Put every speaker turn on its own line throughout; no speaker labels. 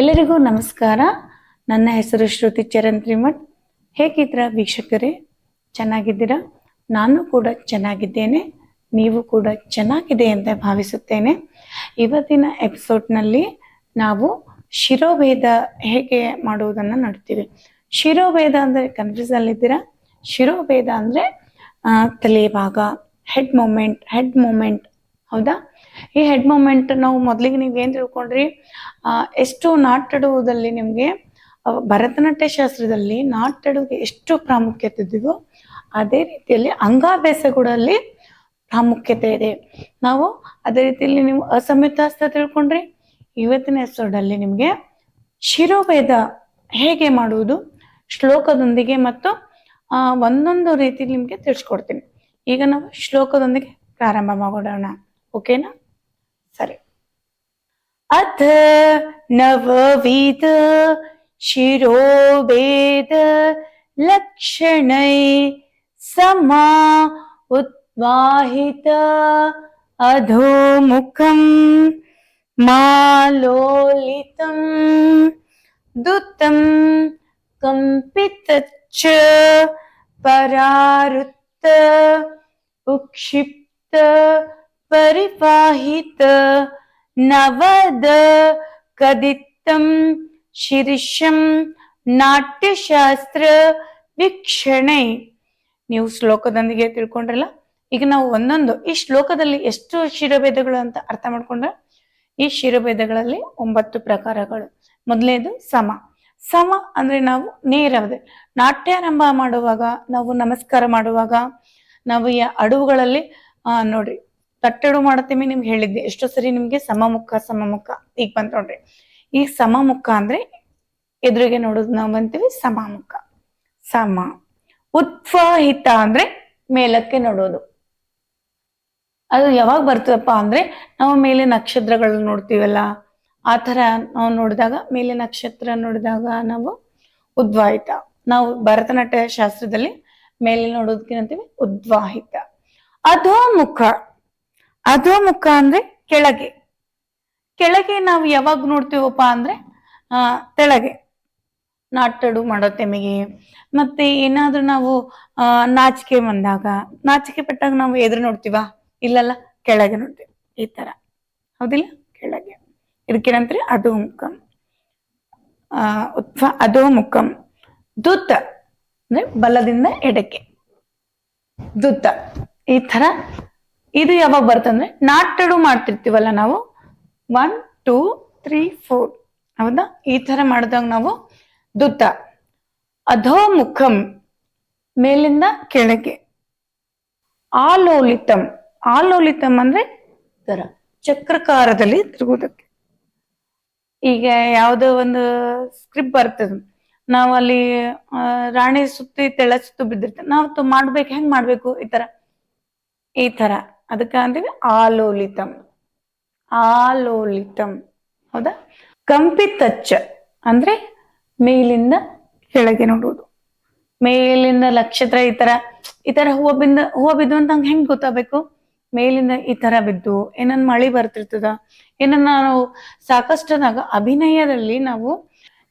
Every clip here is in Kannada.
ಎಲ್ಲರಿಗೂ ನಮಸ್ಕಾರ. ನನ್ನ ಹೆಸರು ಶ್ರುತಿ ಚರಣ್ ತ್ರಿಮಠ್. ಹೇಗಿದ್ದೀರಾ ವೀಕ್ಷಕರೇ? ಚೆನ್ನಾಗಿದ್ದೀರಾ? ನಾನು ಕೂಡ ಚೆನ್ನಾಗಿದ್ದೇನೆ. ನೀವು ಕೂಡ ಚೆನ್ನಾಗಿದೆ ಅಂತ ಭಾವಿಸುತ್ತೇನೆ. ಇವತ್ತಿನ ಎಪಿಸೋಡ್ನಲ್ಲಿ ನಾವು ಶಿರೋಭೇದ ಹೇಗೆ ಮಾಡುವುದನ್ನು ನೋಡ್ತೀವಿ. ಶಿರೋಭೇದ ಅಂದರೆ ಕನ್ಫ್ಯೂಸ್ ಅಲ್ಲಿದ್ದೀರಾ ಶಿರೋಭೇದ ಅಂದರೆ ತಲೆ ಭಾಗ ಹೆಡ್ ಮೂಮೆಂಟ್ ಹೆಡ್ ಮೂಮೆಂಟ್ ಹೌದಾ? ಈ ಹೆಡ್ ಮೂಮೆಂಟ್ ನಾವು ಮೊದಲಿಗೆ ನೀವು ಏನ್ ತಿಳ್ಕೊಂಡ್ರಿ? ಎಷ್ಟು ನಾಟಡುವುದಲ್ಲಿ ನಿಮಗೆ ಭರತನಾಟ್ಯ ಶಾಸ್ತ್ರದಲ್ಲಿ ನಾಟಡುಗೆ ಎಷ್ಟು ಪ್ರಾಮುಖ್ಯತೆ ಇದೆಯೋ ಅದೇ ರೀತಿಯಲ್ಲಿ ಅಂಗಾಭ್ಯಾಸಗಳಲ್ಲಿ ಪ್ರಾಮುಖ್ಯತೆ ಇದೆ. ನಾವು ಅದೇ ರೀತಿಯಲ್ಲಿ ನೀವು ಅಸಂಯುಕ್ತಾಸ್ತ್ರ ತಿಳ್ಕೊಂಡ್ರಿ? ಇವತ್ತಿನ ಎಪಿಸೋಡಲ್ಲಿ ನಿಮಗೆ ಶಿರೋಭೇದ ಹೇಗೆ ಮಾಡುವುದು, ಶ್ಲೋಕದೊಂದಿಗೆ ಮತ್ತು ಒಂದೊಂದು ರೀತಿ ನಿಮಗೆ ತಿಳಿಸ್ಕೊಡ್ತೀನಿ. ಈಗ ನಾವು ಶ್ಲೋಕದೊಂದಿಗೆ ಪ್ರಾರಂಭ ಮಾಡೋಣ. ಓಕೆನಾ? ಸರಿ. ಅಥ ನವವಿಧ ಶಿರೋಭೇದ ಲಕ್ಷಣೈ ಸಮಾ ಉದ್ವಾಹಿತ ಅಧೋಮುಖಂ ಮಾಲೋಲಿತಂ ದುತಂ ಕಂಪಿತಚ್ಚ ಪರಾರುತ್ತ ಉಕ್ಷಿಪ್ತ ಪರಿಪಾಹಿತ ನವದ ಕದಿತ್ತಂ ಶಿರಿಷಂ ನಾಟ್ಯಶಾಸ್ತ್ರ ವೀಕ್ಷಣೆ. ನೀವು ಶ್ಲೋಕದೊಂದಿಗೆ ತಿಳ್ಕೊಂಡ್ರಲ್ಲ, ಈಗ ನಾವು ಒಂದೊಂದು ಈ ಶ್ಲೋಕದಲ್ಲಿ ಎಷ್ಟು ಶಿರಭೇದಗಳು ಅಂತ ಅರ್ಥ ಮಾಡ್ಕೊಂಡ್ರೆ, ಈ ಶಿರಭೇದಗಳಲ್ಲಿ ಒಂಬತ್ತು ಪ್ರಕಾರಗಳು. ಮೊದಲನೇದು ಸಮ. ಸಮ ಅಂದ್ರೆ ನಾವು ನೇರವದೆ. ನಾಟ್ಯಾರಂಭ ಮಾಡುವಾಗ, ನಾವು ನಮಸ್ಕಾರ ಮಾಡುವಾಗ, ನಾವು ಅಡುವುಗಳಲ್ಲಿ, ಆ, ನೋಡ್ರಿ ತಟ್ಟೆಡು ಮಾಡ್ತೀವಿ ನಿಮ್ಗೆ ಹೇಳಿದ್ದೆ. ಎಷ್ಟೋ ಸರಿ ನಿಮ್ಗೆ ಸಮಮುಖ ಸಮಮುಖ. ಈಗ ಬಂತ ನೋಡ್ರಿ. ಈ ಸಮಮುಖ ಅಂದ್ರೆ ಎದುರಿಗೆ ನೋಡೋದು ನಾವು ಬಂತೀವಿ ಸಮಮುಖ. ಸಮ. ಉತ್ಸಾಹಿತ ಅಂದ್ರೆ ಮೇಲಕ್ಕೆ ನೋಡೋದು. ಅದು ಯಾವಾಗ ಬರ್ತದಪ್ಪ ಅಂದ್ರೆ ನಾವು ಮೇಲೆ ನಕ್ಷತ್ರಗಳು ನೋಡ್ತೀವಲ್ಲ, ಆ ತರ ನಾವು ನೋಡಿದಾಗ ಮೇಲೆ ನಕ್ಷತ್ರ ನೋಡಿದಾಗ ನಾವು ಉದ್ವಾಹಿತ. ನಾವು ಭರತನಾಟ್ಯ ಶಾಸ್ತ್ರದಲ್ಲಿ ಮೇಲೆ ನೋಡೋದಕ್ಕೇನಂತೀವಿ ಉದ್ವಾಹಿತ. ಅಧೋಮುಖ. ಅಧೋಮುಖ ಅಂದ್ರೆ ಕೆಳಗೆ. ಕೆಳಗೆ ನಾವು ಯಾವಾಗ ನೋಡ್ತೀವಪ್ಪ ಅಂದ್ರೆ, ಆ, ತೆಳಗೆ. ನಾಟಡು ಮಾಡೋ ತೆಮಿಗೆ. ಮತ್ತೆ ಏನಾದ್ರೂ ನಾವು, ಆ, ನಾಚಿಕೆ ಬಂದಾಗ, ನಾಚಿಕೆ ಪಟ್ಟಾಗ ನಾವು ಎದುರು ನೋಡ್ತೀವ? ಇಲ್ಲಲ್ಲ, ಕೆಳಗೆ ನೋಡ್ತೀವಿ. ಈ ತರ. ಹೌದಿಲ್ಲ? ಕೆಳಗೆ. ಇದಕ್ಕೇನಂತಾರೆ ಅಧೋಮುಖಂ ಆ ಅದು ಅಧೋಮುಖಂ ದುತ್ತ. ಅಂದ್ರೆ ಬಲದಿಂದ ಎಡಕ್ಕೆ. ದುತ್ತ. ಈ ತರ ಇದು ಯಾವಾಗ ಬರ್ತಂದ್ರೆ ನಾಟಡು ಮಾಡ್ತಿರ್ತೀವಲ್ಲ ನಾವು? ಒನ್ ಟೂ ತ್ರೀ ಫೋರ್ ಹೌದಾ? ಈ ತರ ಮಾಡಿದಾಗ ನಾವು ದುತ್ತ. ಅಧೋಮುಖಂ, ಮೇಲಿಂದ ಕೆಳಗೆ. ಆಲೋಲಿತಂ. ಆಲೋಲಿತಂ ಅಂದ್ರೆ ತರ ಚಕ್ರಕಾರದಲ್ಲಿ ತಿರುಗುವುದಕ್ಕೆ. ಈಗ ಯಾವುದೋ ಒಂದು ಸ್ಕ್ರಿಪ್ಟ್ ಬರ್ತದೆ. ನಾವು ಅಲ್ಲಿ ರಾಣಿ ಸುತ್ತಿ ತೆಳ ಸುತ್ತು ಬಿದ್ದಿರ್ತೇವೆ ನಾವು ಮಾಡ್ಬೇಕು, ಹೆಂಗ್ ಮಾಡ್ಬೇಕು ಈ ತರ? ಈ ತರ. ಅದಕ್ಕೆ ಅಂತೀವಿ ಆಲೋಲಿತಂ. ಆಲೋಲಿತಂ. ಹೌದಾ? ಕಂಪಿತಚ್ಚ ಅಂದ್ರೆ ಮೇಲಿಂದ ಕೆಳಗೆ ನೋಡುವುದು. ಮೇಲಿಂದ ನಕ್ಷತ್ರ ಈ ತರ ಈ ತರ ಹೂವು ಬಿಂದ, ಹೂವು ಬಿದ್ದು ಅಂತ ಹಂಗೆ ಹೆಂಗ್ ಗೊತ್ತಾಗಬೇಕು? ಮೇಲಿಂದ ಈ ತರ ಬಿದ್ದು, ಏನನ್ ಮಳಿ ಬರ್ತಿರ್ತದ? ಏನನ್ನ ನಾವು ಸಾಕಷ್ಟದಾಗ ಅಭಿನಯದಲ್ಲಿ ನಾವು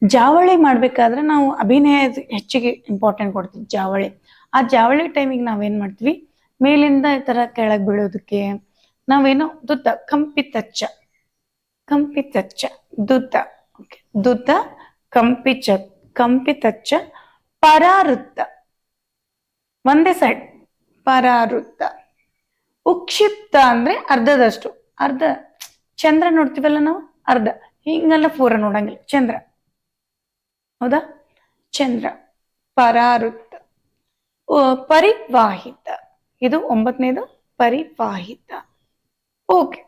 ಜಾವಳಿ ಮಾಡ್ಬೇಕಾದ್ರೆ ನಾವು ಅಭಿನಯ ಹೆಚ್ಚಿಗೆ ಇಂಪಾರ್ಟೆಂಟ್ ಕೊಡ್ತೀವಿ, ಜಾವಳಿ. ಆ ಜಾವಳಿ ಟೈಮಿಗೆ ನಾವೇನ್ ಮಾಡ್ತೀವಿ? ಮೇಲಿಂದ ಈ ತರ ಕೆಳಗ್ ಬೀಳೋದಕ್ಕೆ ನಾವೇನೋ ದುತ್ತ ಕಂಪಿತಚ್ಚ ಕಂಪಿತಚ್ಚ ದುದ್ದ. ಚ ಕಂಪಿಚ ಕಂಪಿತಚ್ಚ ಪರಾರುತ್ತ ಒಂದೇ ಸೈಡ್ ಪರಾರುತ್ತ ಉಕ್ಷಿಪ್ತ ಅಂದ್ರೆ ಅರ್ಧದಷ್ಟು. ಅರ್ಧ, ಚಂದ್ರ ನೋಡ್ತೀವಲ್ಲ ನಾವು? ಅರ್ಧ. ಹಿಂಗೆಲ್ಲ ಪೂರ ನೋಡಂಗಿಲ್ಲ. ಚಂದ್ರ. ಹೌದಾ? ಚಂದ್ರ. ಪರಾರುತ್ತ ಪರಿವಾಹಿತ. ಇದು ಒಂಬತ್ತನೇದು ಪರಿಪಾಹಿತ ಓಕೆ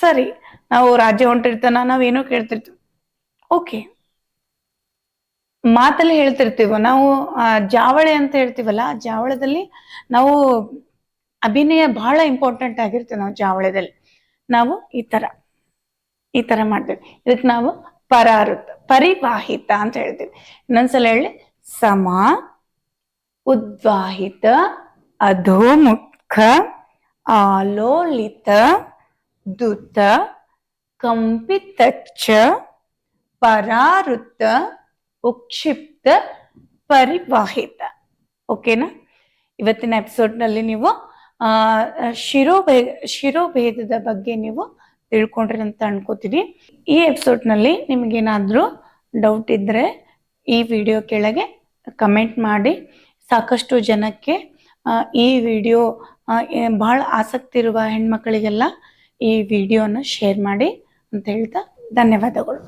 ಸರಿ. ನಾವು ರಾಜ್ಯ ಹೊಂಟಿರ್ತಾನ, ನಾವೇನೋ ಕೇಳ್ತಿರ್ತೀವಿ. ಓಕೆ ಮಾತಲ್ಲಿ ಹೇಳ್ತಿರ್ತೀವ, ನಾವು ಜಾವಳೆ ಅಂತ ಹೇಳ್ತೀವಲ್ಲ ಜಾವಳದಲ್ಲಿ ನಾವು ಅಭಿನಯ ಬಹಳ ಇಂಪಾರ್ಟೆಂಟ್ ಆಗಿರ್ತೇವೆ ನಾವು ಜಾವಳದಲ್ಲಿ. ನಾವು ಈ ತರ ಈ ತರ ಮಾಡ್ತೇವೆ. ಇದಕ್ಕೆ ನಾವು ಪರಾರುತ ಪರಿವಾಹಿತ ಅಂತ ಹೇಳ್ತೀವಿ. ಇನ್ನೊಂದ್ಸಲ ಹೇಳಿ. ಸಮ, ಉದ್ವಾಹಿತ ಅಧೋಮುಖ, ಆಲೋಲಿತ, ದುತ, ಕಂಪಿತಚ್ಚ ಪರಾರುತ ಉಕ್ಷಿಪ್ತ, ಪರಿವಾಹಿತ. ಓಕೆನಾ ಇವತ್ತಿನ ಎಪಿಸೋಡ್ನಲ್ಲಿ ನೀವು, ಆ, ಶಿರೋಭೇ, ಶಿರೋಭೇದದ ಬಗ್ಗೆ ನೀವು ತಿಳ್ಕೊಂಡ್ರಿ ಅಂತ ಅನ್ಕೋತೀನಿ. ಈ ಎಪಿಸೋಡ್ನಲ್ಲಿ ನಿಮಗೇನಾದರೂ ಡೌಟ್ ಇದ್ದರೆ ಈ ವಿಡಿಯೋ ಕೆಳಗೆ ಕಮೆಂಟ್ ಮಾಡಿ. ಸಾಕಷ್ಟು ಜನಕ್ಕೆ ಈ ವಿಡಿಯೋ ಬಹಳ ಆಸಕ್ತಿ ಇರುವ ಹೆಣ್ಮಕ್ಳಿಗೆಲ್ಲ ಈ ವಿಡಿಯೋನ ಶೇರ್ ಮಾಡಿ ಅಂತ ಹೇಳ್ತಾ ಧನ್ಯವಾದಗಳು.